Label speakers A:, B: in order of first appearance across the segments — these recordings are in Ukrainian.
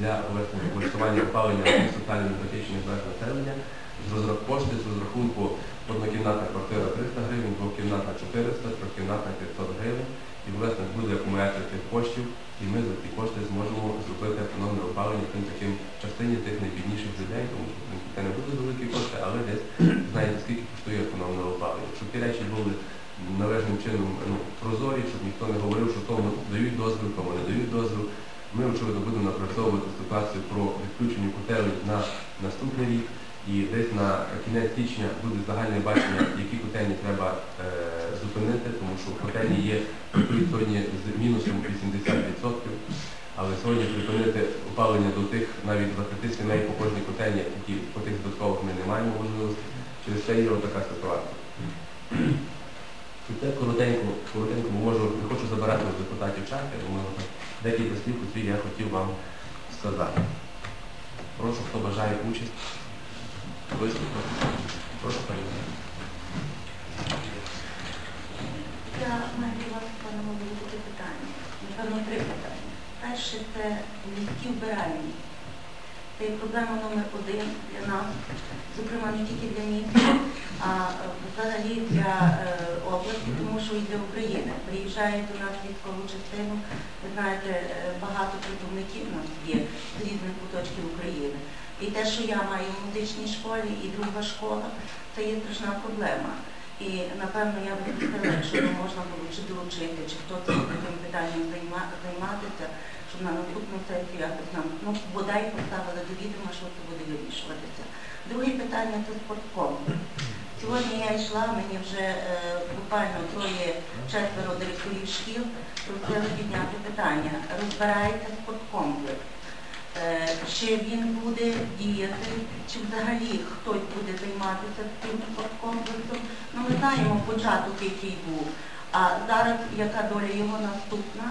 A: для влаштування опалення соціально небезпечних верст населення з розрах кошти з розрахунку однокімнатна квартира 300 гривень, двокімнатна 400, трьохкімнатна 500 гривень. І власне буде акумулятор цих коштів, і ми за ці кошти зможемо зробити автономне опалення тим таким частині тих найбідніших людей, тому що це не буде великі кошти, але десь знаєте, скільки коштує автономне опалення. Щоб ті речі були належним чином ну, прозорі, щоб ніхто не говорив, що тому дають дозвіл, тому не дають дозвіл. Ми, очевидно, будемо напрацьовувати ситуацію про відключення котелень на наступний рік. І десь на кінець січня буде загальне бачення, які котельні треба е, зупинити, тому що котельні є сьогодні з мінусом 80%. Але сьогодні припинити опалення до тих навіть 20 сімей по кожній котельні, які по тих додаткових ми не маємо можливості. Через це є така ситуація. Це коротенько, коротенько, можу, не хочу забирати депутатів час, я думаю, так декілька слів, які я хотів вам сказати. Прошу, хто бажає участь. Виступити. Прошу перейти.
B: Я маю вас, пане голову, таке питання. Напевно, три питання. Перше це міські вбиральні. Це є проблема номер один для нас, зокрема не тільки для міста, а взагалі для е, області, що і для України. Приїжджають до нас військову частину, ви знаєте, е, багато працівників у нас є з різних куточків України. І те, що я маю в музичній школі, і друга школа, це є страшна проблема. І напевно я би хотіла, якщо можна було чи доручити, чи хто цим цим питанням займатися, щоб на наступну сесію якось нам ну, бодай поставили до відома, що це буде вирішуватися. Друге питання це спорткомплекс. Сьогодні я йшла, мені вже е, буквально троє четверо директорів шкіл просили підняти питання. Розбирається спорткомплекс. Е, Чи він буде діяти, чи взагалі хтось буде займатися цим спорткомплексом. Ну, ми знаємо початок, який був. А зараз яка доля його наступна,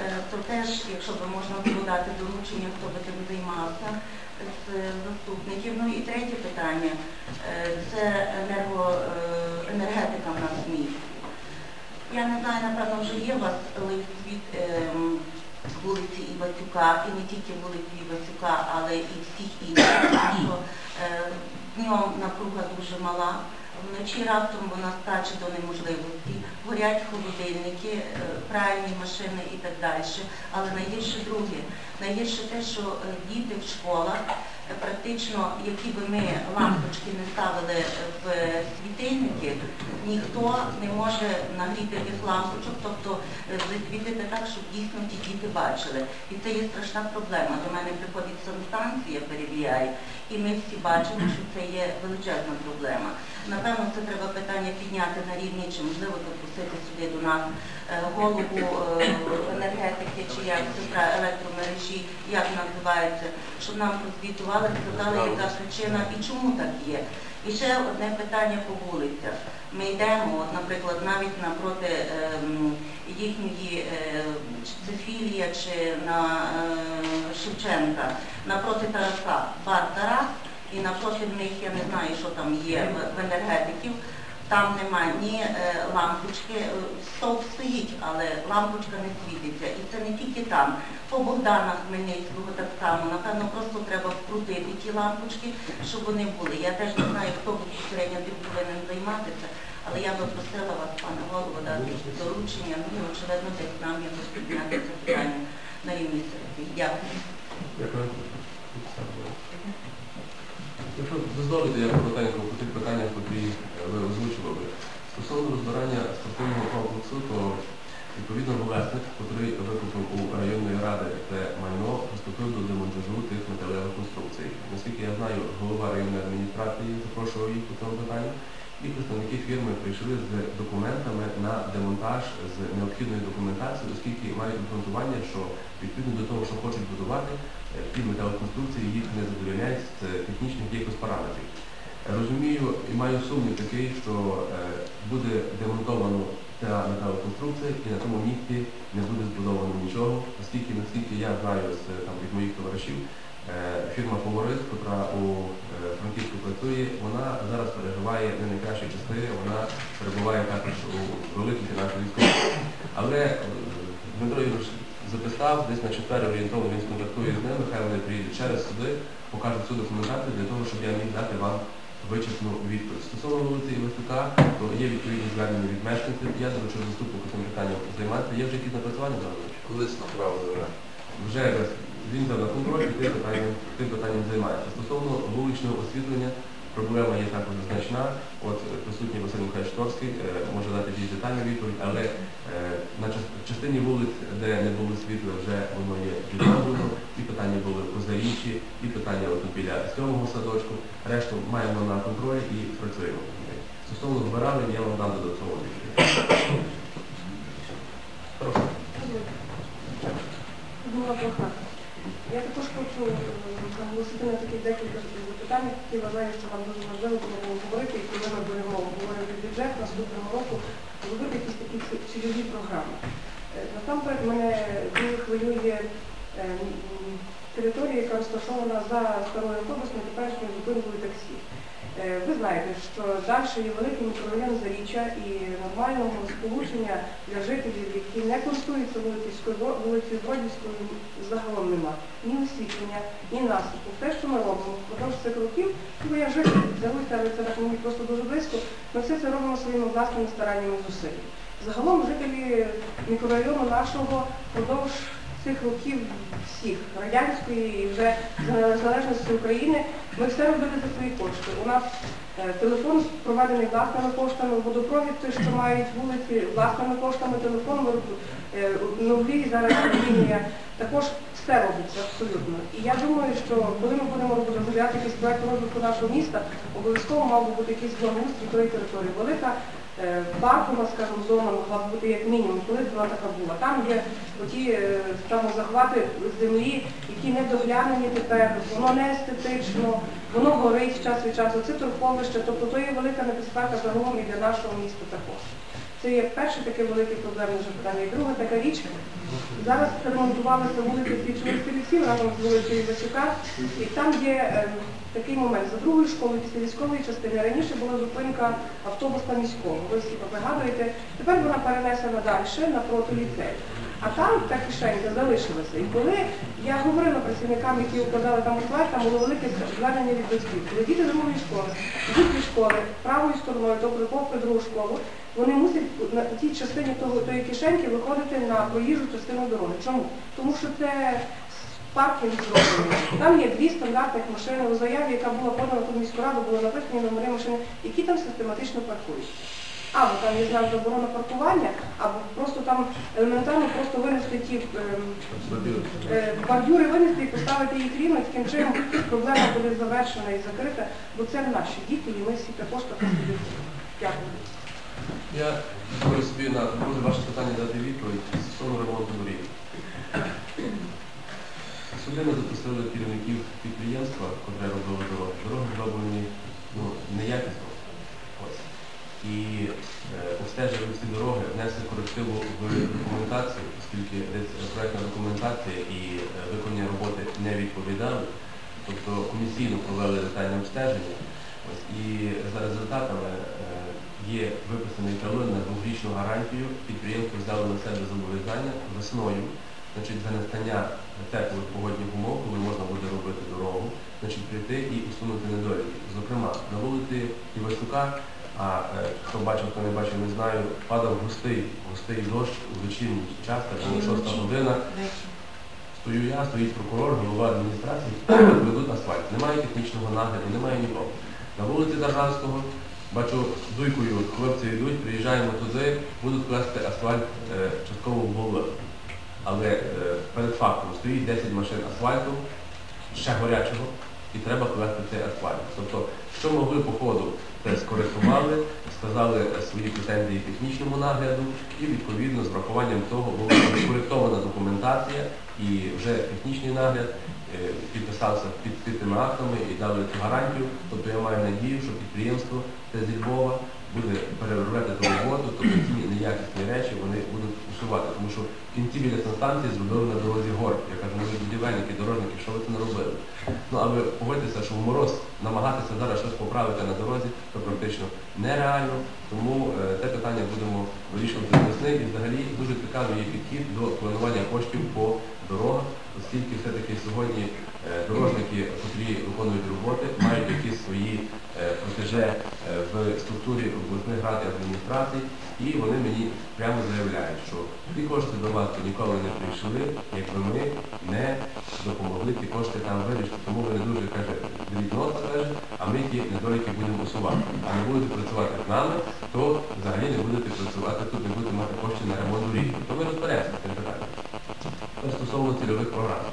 B: е, то теж, якщо б можна було дати доручення, хто би тим займався з заступників. Ну і третє питання е, це енерго, е, енергетика в нас в місті. Я не знаю, напевно, вже є у вас лист від ем, вулиці Івасюка, і не тільки вулиці Івасюка, але і всіх інших, що е, днем напруга дуже мала, вночі раптом вона стаче до неможливості, горять холодильники, е, пральні машини і так далі. Але найгірше друге, найгірше те, що е, діти в школах практично, які би ми лампочки не ставили в світильники, ніхто не може нагріти тих лампочок, тобто е, засвітити так, щоб дійсно ті діти бачили. І це є страшна проблема. До мене приходить санстанція, перевіряє, і ми всі бачимо, що це є величезна проблема. Напевно, це треба питання підняти на рівні, чи можливо запросити сюди до нас е, голову е, енергетики, чи як це електромережі, як називається, щоб нам прозвітували, сказали, яка причина і чому так є. І ще одне питання по вулицях. Ми йдемо, от, наприклад, навіть напроти ем, їхньої е, чи це філія чи на е, Шевченка, напроти Тараса, бар Тарас, і напроти них я не знаю, що там є в, енергетиків. Там немає ні е, лампочки, е, стовп стоїть, але лампочка не світиться. І це не тільки там. По Богдана Хмельницького так само. Напевно, просто треба вкрутити ті лампочки, щоб вони були. Я теж не знаю, хто безпосередньо тим повинен займатися, але я би просила вас, пане голово, дати доручення. Ну, і, очевидно, десь нам якось підняти це питання на рівні сесії. Дякую.
A: Дякую. Якщо дозволите, я коротенько по тих питаннях, які е, ви озвучували. Стосовно розбирання спортивного комплексу, то відповідно власник, який викупив у районної ради це майно, приступив до демонтажу тих металевих конструкцій. Наскільки я знаю, голова районної адміністрації запрошував їх по цьому питанню. І представники фірми прийшли з документами на демонтаж з необхідною документацією, оскільки мають обґрунтування, що відповідно до того, що хочуть будувати, е, ті металоконструкції їх не задовольняють з технічних якихось параметрів. Розумію і маю сумнів такий, що е, буде демонтовано ця металоконструкція і на тому місці не буде збудовано нічого, оскільки, наскільки я знаю з е, там, від моїх товаришів, е, фірма Фаворит, яка у е, Франківську працює, вона зараз переживає не найкращі часи, вона перебуває також у великій фінансовій скрутці. Але е, Дмитро Ігорович записав, десь на четвер орієнтовно він сконтактує з ними, хай вони приїдуть через суди, покажуть всю документацію для того, щоб я міг дати вам вичерпну відповідь. Стосовно вулиці Івастука, то є відповідні звернення від мешканців. Я доручу заступнику цим питанням займатися. Є вже якісь напрацювання Богданович?
C: Лист направили вже.
A: Вже він на контроль і тим питанням, тим питанням займається. Стосовно вуличного освітлення, проблема є також значна. От е, присутній Василь Михайлович е, може дати більш детальну відповідь, але е, на частині вулиць, де не було світла, вже воно є відновлено. І питання були у і питання от біля сьомого садочку. Решту маємо на контролі і працюємо. Стосовно збирання, я вам дам додатково відповідь. Прошу.
D: Була прохання. Я також хочу е, наголосити на таких декілька запитань, які вважаю, що нам дуже важливо будемо говорити, і коли ми будемо говорити бюджет наступного року, робити якісь такі ці- цільові програми. Е, Насамперед мене дуже хвилює е, територія, яка розташована за старою автобусною теперішньою зупинкою таксі. Е, Ви знаєте, що далі є великий мікрорайон Заріччя і нормального сполучення для жителів, які не користуються вулицею Бродівською, загалом нема. Ні освітлення, ні насипу. Те, що ми робимо впродовж цих років, бо я житель але це так мені просто дуже близько, ми все це робимо своїми власними стараннями зусиллями. Загалом жителі мікрорайону нашого впродовж цих років всіх радянської і вже за незалежності України ми все робили за свої кошти. У нас е, телефон проведений власними коштами, водопровід, той, що мають вулиці, власними коштами, телефон е, нові зараз лінія. Також все робиться абсолютно. І я думаю, що коли ми будемо розробляти якийсь проект розвитку нашого міста, обов'язково мав би бути якийсь благоустрій тої території. Велика паркова, скажімо, зона могла б бути як мінімум, коли вона така була. Там є оті там захвати землі, які не доглянені тепер, воно не естетично, воно горить час від часу. Це торфовище, тобто то є велика небезпека загалом і для нашого міста також. Це є перше таке велике проблемне питання. І друга така річ. Зараз ремонтувалася вулиця Свічових Стрільців разом з вулицею Івасюка, і там є е, такий момент. За другою школою після військової частини раніше була зупинка автобуса міського. Ви всі пригадуєте. Тепер вона перенесена далі напроти ліцею. А там та кишенька залишилася. І коли я говорила працівникам, які укладали там асфальт, там було велике звернення від батьків. Коли діти другої школи йдуть школи правою стороною, тобто попри другу школу, вони мусять на тій частині того, тої кишеньки виходити на проїжджу частину дороги. Чому? Тому що це паркінг зроблений. Там є дві стандартних машини. У заяві, яка була подана тут міську раду, були написані номери машини, які там систематично паркують. Або там є знак заборона паркування, або просто там елементарно просто винести ті ем, е, бордюри винести і поставити їх рівно, і таким чином проблема буде завершена і закрита, бо це наші діти, і ми всі також так собі. Дякую.
A: Я дозволю собі на друге ваше питання дати відповідь стосовно ремонту доріг. Суди ми запустили керівників підприємства, котре робило дороги. Дороги зроблені ну, неякісно. І е, обстежили всі дороги, внесли корективу в документацію, оскільки десь проєктна документація і е, виконані роботи не відповідали. Тобто комісійно провели детальне обстеження. Ось, і за результатами е, є виписаний талон на двохрічну гарантію. Підприємство взяло на себе зобов'язання весною, значить, за настання теплих погодних умов, коли можна буде робити дорогу, значить, прийти і усунути недоліки. Зокрема, на вулиці Івасюка, а е, хто бачив, хто не бачив, не знаю, падав густий, густий дощ у вечірній час, це була шоста година. Стою я, стоїть прокурор, голова адміністрації, ведуть асфальт. Немає технічного нагляду, немає нікого. На вулиці Дарганського бачу дуйкою, хлопці йдуть, приїжджаємо туди, будуть класти асфальт е, частково в голову. Але е, перед фактом стоїть 10 машин асфальту, ще гарячого, і треба класти цей асфальт. Тобто, що могли по ходу, скоректували, сказали е, свої претензії технічному нагляду, і відповідно з врахуванням того була скоректована документація і вже технічний нагляд е, підписався під, тими актами і дали цю гарантію. Тобто я маю надію, що підприємство це зі Львова буде переробляти ту роботу, тобто ті неякісні речі вони будуть усувати. Тому що в кінці біля станції зробили на дорозі гор. Я кажу, ну ви будівельники, дорожники, що ви це не робили? Ну, а ви погодьтеся, що в мороз намагатися зараз щось поправити на дорозі, то практично нереально. Тому е, те питання будемо вирішувати весни. І взагалі дуже цікавий є підхід до планування коштів по дорогах, оскільки все-таки сьогодні е, дорожники, котрі виконують роботи, мають якісь свої е, протеже е, в структурі обласних рад і адміністрацій, і вони мені прямо заявляють, що ті кошти до вас ніколи не прийшли, якби ми не допомогли ті кошти там вирішити. Тому вони дуже каже, беріть носа, каже, а ми ті недоліки будемо усувати. А не будете працювати з нами, то взагалі не будете працювати тут, не будете мати коштів на ремонт доріг. То ми розберемося з цим питанням. Стосовно цільових програм.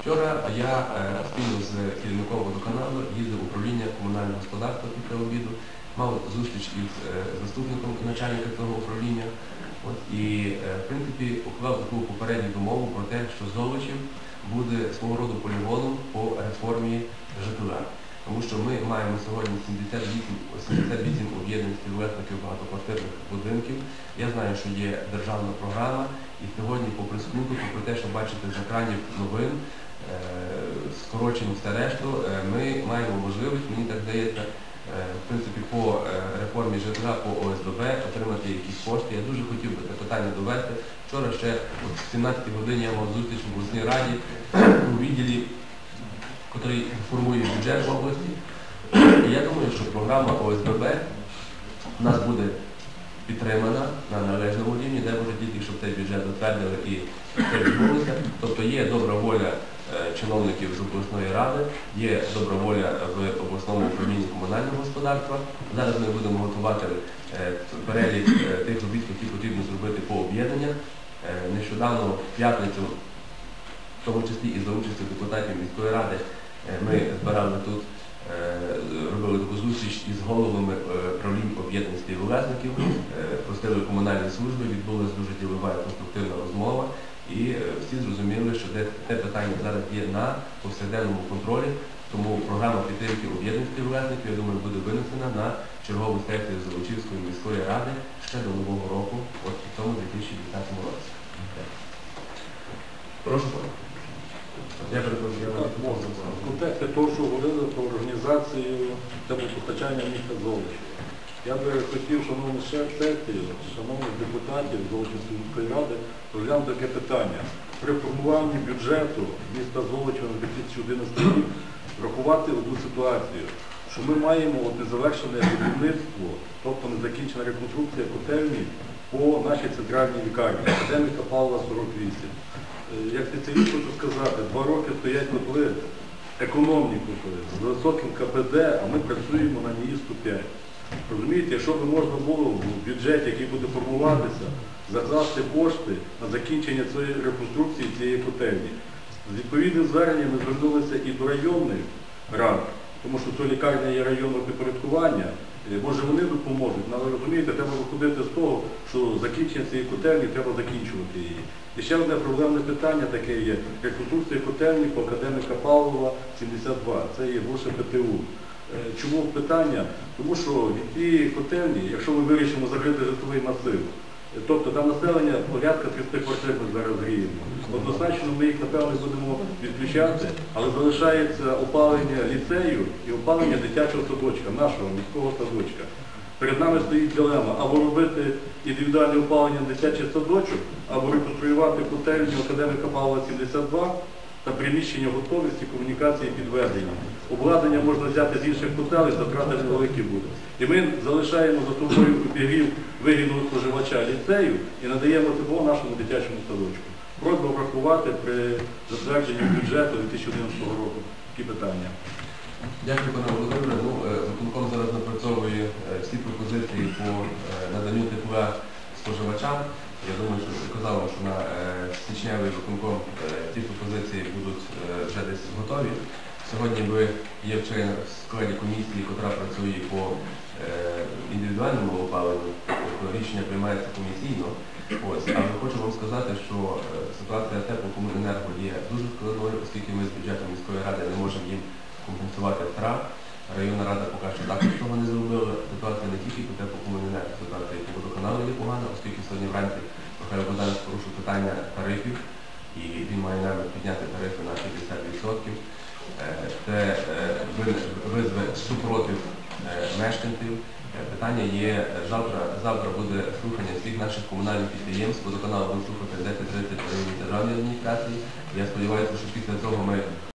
A: Вчора я е, спільно з керівником водоканалу їздив управління комунального господарства після обіду, мав зустріч із е, заступником начальника цього управління. От, і, е, в принципі, уклав таку попередню домову про те, що Золочів буде свого роду полігоном по реформі житла. Тому що ми маємо сьогодні 78, 78 об'єднаних співвласників багатоквартирних будинків. Я знаю, що є державна програма, і сьогодні, попри скруту, попри те, що бачите з екранів новин, е, скорочень все решту, е, ми маємо можливість, мені так здається, в принципі, по е, реформі житла, по ОСББ отримати якісь кошти. Я дуже хотів би це питання довести. Вчора ще о в 17 годині я мав зустріч в обласній раді у відділі, який формує бюджет в області. І я думаю, що програма ОСББ у нас буде підтримана на належному рівні, де може тільки, щоб цей бюджет затвердили і це. Тобто є добра воля е, чиновників з обласної ради, є добра воля в обласному управлінні комунального господарства. Зараз ми будемо готувати е, перелік е, тих робіт, які потрібно зробити по об'єднаннях. Нещодавно в п'ятницю, в тому числі і за участю депутатів міської ради, ми збирали тут робили таку зустріч із головами е, правлінь об'єднаних співвласників, е, просили комунальні служби, відбулася дуже ділова і конструктивна розмова, і е, всі зрозуміли, що те, питання зараз є на повсякденному контролі, тому програма підтримки об'єднаних співвласників, я думаю, буде винесена на чергову сесію Золочівської міської ради ще до Нового року, от у цьому 2010 році. Прошу. Я перепрошую, я вам
C: В контексті того, що говорили про організацію теплопостачання міста Золочі. Я би хотів, шановні сесії, шановних депутатів Золочівської міської ради, розглянути таке питання. При формуванні бюджету міста Золочева на 2011 рік врахувати одну ситуацію, що ми маємо от незавершене будівництво, тобто незакінчена реконструкція котельні по нашій центральній лікарні, академіка Павла 48. Е, Як спеціаліст хочу сказати, два роки стоять котли, економні котли, з високим КПД, а ми працюємо на НІІ 105. Розумієте, якщо б можна було в бюджеті, який буде формуватися, закласти кошти на закінчення цієї реконструкції цієї котельні. З відповідним зверненням ми звернулися і до районних рад, тому що це лікарня є районного підпорядкування. Е, Може вони допоможуть, але розумієте, треба виходити з того, що закінчення цієї котельні треба закінчувати її. І ще одне проблемне питання таке є. Реконструкція котельні по академіка Павлова 72. Це є бувше ПТУ. Е, Чому питання? Тому що від цієї котельні, якщо ми вирішимо закрити житловий масив, тобто там населення порядка 300 квартир ми зараз гріємо. Однозначно ми їх, напевно, будемо відключати, але залишається опалення ліцею і опалення дитячого садочка, нашого міського садочка. Перед нами стоїть дилема або робити індивідуальне опалення на дитячий садочок, або реконструювати котельню академіка Павла 72 та приміщення готовності, комунікації підведення. Обладнання можна взяти з інших котелей, затрати невеликі будуть. І ми залишаємо за собою обігрів вигідного споживача ліцею і надаємо тепло нашому дитячому садочку. Просьба врахувати при затвердженні бюджету 2011 року такі питання.
A: Дякую, пане Володимире. Ну, е, виконком зараз напрацьовує е, всі пропозиції по е, наданню тепла споживачам. Я думаю, що казав, що на січневий виконком е, ці пропозиції будуть е, вже десь готові. Сьогодні ви є в складі комісії, яка працює по е, індивідуальному опаленню, тобто рішення приймається комісійно. Ось, але хочу вам сказати, що е, ситуація теплокомуненерго є дуже складною, оскільки ми з бюджетом міської ради не можемо їм компенсувати втрат. Районна рада поки що також того не зробила. Ситуація не тільки по теплокомуненерго, ситуація і по водоканалу є погана, оскільки сьогодні вранці Михайло Богданович порушив питання тарифів, і він має намір підняти тарифи на 60%. Е, Це е, визве супротив е, мешканців. Е, Питання є завтра. Завтра буде слухання всіх наших комунальних підприємств. Водоканал буде слухати 10.30 в державній адміністрації. Я сподіваюся, що після цього ми